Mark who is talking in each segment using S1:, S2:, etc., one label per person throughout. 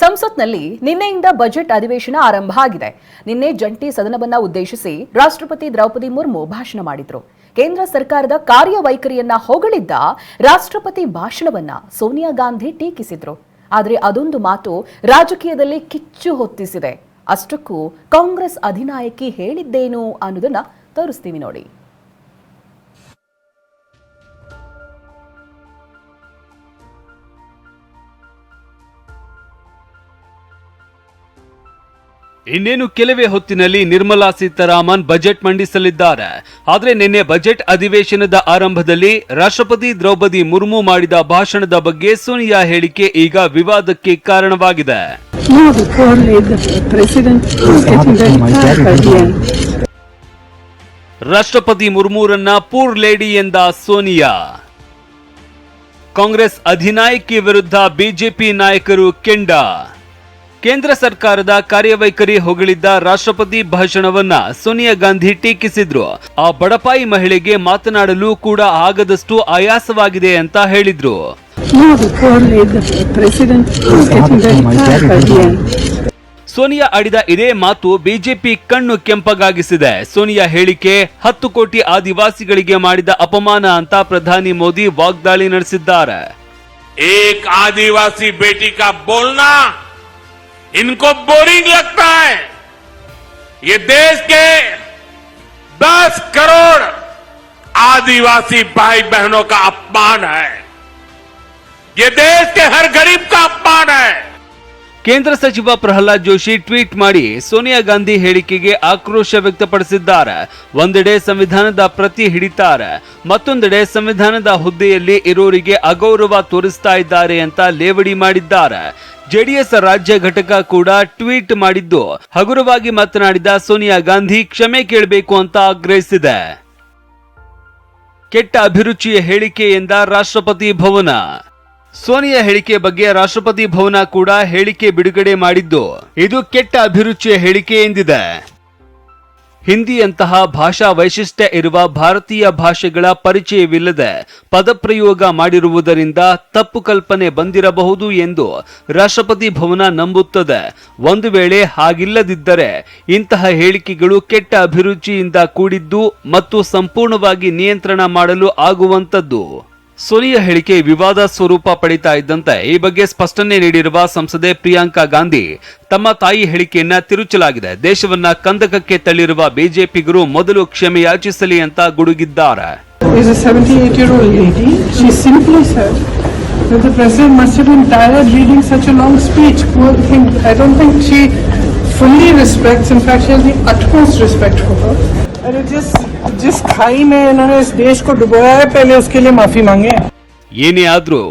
S1: ಸಂಸತ್ನಲ್ಲಿ ನಿನ್ನೆಯಿಂದ ಬಜೆಟ್ ಅಧಿವೇಶನ ಆರಂಭ ಆಗಿದೆ. ನಿನ್ನೆ ಜಂಟಿ ಸದನವನ್ನ ಉದ್ದೇಶಿಸಿ ರಾಷ್ಟ್ರಪತಿ ದ್ರೌಪದಿ ಮುರ್ಮು ಭಾಷಣ ಮಾಡಿದ್ರು. ಕೇಂದ್ರ ಸರ್ಕಾರದ ಕಾರ್ಯವೈಖರಿಯನ್ನ ಹೊಗಳಿದ್ದ ರಾಷ್ಟ್ರಪತಿ ಭಾಷಣವನ್ನ ಸೋನಿಯಾ ಗಾಂಧಿ ಟೀಕಿಸಿದ್ರು. ಆದರೆ ಅದೊಂದು ಮಾತು ರಾಜಕೀಯದಲ್ಲಿ ಕಿಚ್ಚು ಹೊತ್ತಿಸಿದೆ. ಅಷ್ಟಕ್ಕೂ ಕಾಂಗ್ರೆಸ್ ಅಧಿನಾಯಕಿ ಹೇಳಿದ್ದೇನು ಅನ್ನೋದನ್ನ ತೋರಿಸ್ತೀವಿ ನೋಡಿ.
S2: ಇನ್ನೇನು ಕೆಲವೇ ಹೊತ್ತಿನಲ್ಲಿ ನಿರ್ಮಲಾ ಸೀತಾರಾಮನ್ ಬಜೆಟ್ ಮಂಡಿಸಲಿದ್ದಾರೆ. ಆದರೆ ನಿನ್ನೆ ಬಜೆಟ್ ಅಧಿವೇಶನದ ಆರಂಭದಲ್ಲಿ ರಾಷ್ಟ್ರಪತಿ ದ್ರೌಪದಿ ಮುರ್ಮು ಮಾಡಿದ ಭಾಷಣದ ಬಗ್ಗೆ ಸೋನಿಯಾ ಹೇಳಿಕೆ ಈಗ ವಿವಾದಕ್ಕೆ ಕಾರಣವಾಗಿದೆ. ರಾಷ್ಟ್ರಪತಿ ಮುರ್ಮುರನ್ನ ಪೂರ್ ಲೇಡಿ ಎಂದ ಸೋನಿಯಾ. ಕಾಂಗ್ರೆಸ್ ಅಧಿನಾಯಕಿ ವಿರುದ್ಧ ಬಿಜೆಪಿ ನಾಯಕರು ಕೆಂಡ. ಕೇಂದ್ರ ಸರ್ಕಾರದ ಕಾರ್ಯವೈಖರಿ ಹೊಗಳಿದ್ದ ರಾಷ್ಟ್ರಪತಿ ಭಾಷಣವನ್ನ ಸೋನಿಯಾ ಗಾಂಧಿ ಟೀಕಿಸಿದ್ರು. ಆ ಬಡಪಾಯಿ ಮಹಿಳೆಗೆ ಮಾತನಾಡಲು ಕೂಡ ಆಗದಷ್ಟು ಆಯಾಸವಾಗಿದೆ ಅಂತ ಹೇಳಿದ್ರು. ಸೋನಿಯಾ ಆಡಿದ ಇದೇ ಮಾತು ಬಿಜೆಪಿ ಕಣ್ಣು ಕೆಂಪಗಾಗಿಸಿದೆ. ಸೋನಿಯಾ ಹೇಳಿಕೆ ಹತ್ತು ಕೋಟಿ ಆದಿವಾಸಿಗಳಿಗೆ ಮಾಡಿದ ಅಪಮಾನ ಅಂತ ಪ್ರಧಾನಿ ಮೋದಿ ವಾಗ್ದಾಳಿ ನಡೆಸಿದ್ದಾರೆ.
S3: ಏಕ್ ಆದಿವಾಸಿ ಬೇಟಿ ಕಾ ಬೋಲ್ನಾ! इनको बोरिंग लगता है। ये देश के 10 करोड़ आदिवासी भाई बहनों का अपमान है। ये देश के हर गरीब का अपमान है।
S2: ಕೇಂದ್ರ ಸಚಿವ ಪ್ರಹ್ಲಾದ್ ಜೋಶಿ ಟ್ವೀಟ್ ಮಾಡಿ ಸೋನಿಯಾ ಗಾಂಧಿ ಹೇಳಿಕೆಗೆ ಆಕ್ರೋಶ ವ್ಯಕ್ತಪಡಿಸಿದ್ದಾರೆ. ಒಂದೆಡೆ ಸಂವಿಧಾನದ ಪ್ರತಿ ಹಿಡಿತಾರ. ಮತ್ತೊಂದೆಡೆ ಸಂವಿಧಾನದ ಹುದ್ದೆಯಲ್ಲಿ ಇರೋರಿಗೆ ಅಗೌರವ ತೋರಿಸ್ತಾ ಇದ್ದಾರೆ ಅಂತ ಲೇವಡಿ ಮಾಡಿದ್ದಾರೆ. ಜೆಡಿಎಸ್ ರಾಜ್ಯ ಘಟಕ ಕೂಡ ಟ್ವೀಟ್ ಮಾಡಿದ್ದು. ಹಗುರವಾಗಿ ಮಾತನಾಡಿದ ಸೋನಿಯಾ ಗಾಂಧಿ ಕ್ಷಮೆ ಕೇಳಬೇಕು ಅಂತ ಆಗ್ರಹಿಸಿದೆ. ಕೆಟ್ಟ ಅಭಿರುಚಿಯ ಹೇಳಿಕೆ ಎಂದ ರಾಷ್ಟ್ರಪತಿ ಭವನ. ಸೋನಿಯಾ ಹೇಳಿಕೆ ಬಗ್ಗೆ ರಾಷ್ಟ್ರಪತಿ ಭವನ ಕೂಡ ಹೇಳಿಕೆ ಬಿಡುಗಡೆ ಮಾಡಿದ್ದು. ಇದು ಕೆಟ್ಟ ಅಭಿರುಚಿಯ ಹೇಳಿಕೆ ಎಂದಿದೆ. ಹಿಂದಿಯಂತಹ ಭಾಷಾ ವೈಶಿಷ್ಟ್ಯ ಇರುವ ಭಾರತೀಯ ಭಾಷೆಗಳ ಪರಿಚಯವಿಲ್ಲದೆ ಪದಪ್ರಯೋಗ ಮಾಡಿರುವುದರಿಂದ ತಪ್ಪು ಕಲ್ಪನೆ ಬಂದಿರಬಹುದು ಎಂದು ರಾಷ್ಟ್ರಪತಿ ಭವನ ನಂಬುತ್ತದೆ. ಒಂದು ವೇಳೆ ಹಾಗಿಲ್ಲದಿದ್ದರೆ ಇಂತಹ ಹೇಳಿಕೆಗಳು ಕೆಟ್ಟ ಅಭಿರುಚಿಯಿಂದ ಕೂಡಿದ್ದು ಮತ್ತು ಸಂಪೂರ್ಣವಾಗಿ ನಿಯಂತ್ರಣ ಮಾಡಲು ಆಗುವಂತದ್ದು ಸೋನಿಯಾ ಹೇಳಿಕೆ ವಿವಾದ ಸ್ವರೂಪ ಪಡೀತಾ ಇದ್ದಂತೆ ಈ ಬಗ್ಗೆ ಸ್ಪಷ್ಟನೆ ನೀಡಿರುವ ಸಂಸದೆ ಪ್ರಿಯಾಂಕಾ ಗಾಂಧಿ, ತಮ್ಮ ತಾಯಿ ಹೇಳಿಕೆಯನ್ನ ತಿರುಚಲಾಗಿದೆ. ದೇಶವನ್ನ ಕಂದಕಕ್ಕೆ ತಳ್ಳಿರುವ ಬಿಜೆಪಿಗರು ಮೊದಲು ಕ್ಷಮೆ ಯಾಚಿಸಲಿ ಅಂತ ಗುಡುಗಿದ್ದಾರೆ.
S4: fully respects, in fact, she has the utmost respect for her. अरे जिस जिस खाई में इन्होंने इस देश को डुबोया है पहले उसके लिए माफी मांगे
S2: ಏನೇ ಆದ್ರೂ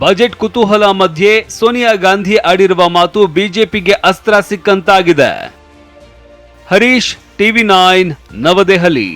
S2: ಬಜೆಟ್ ಕುತೂಹಲ ಮಧ್ಯೆ ಸೋನಿಯಾ ಗಾಂಧಿ ಆಡಿರುವ ಮಾತು ಬಿಜೆಪಿಗೆ ಅಸ್ತ್ರ ಸಿಕ್ಕಂತಾಗಿದೆ ಹರೀಶ್ ಟಿವಿ ನೈನ್ ನವದೆಹಲಿ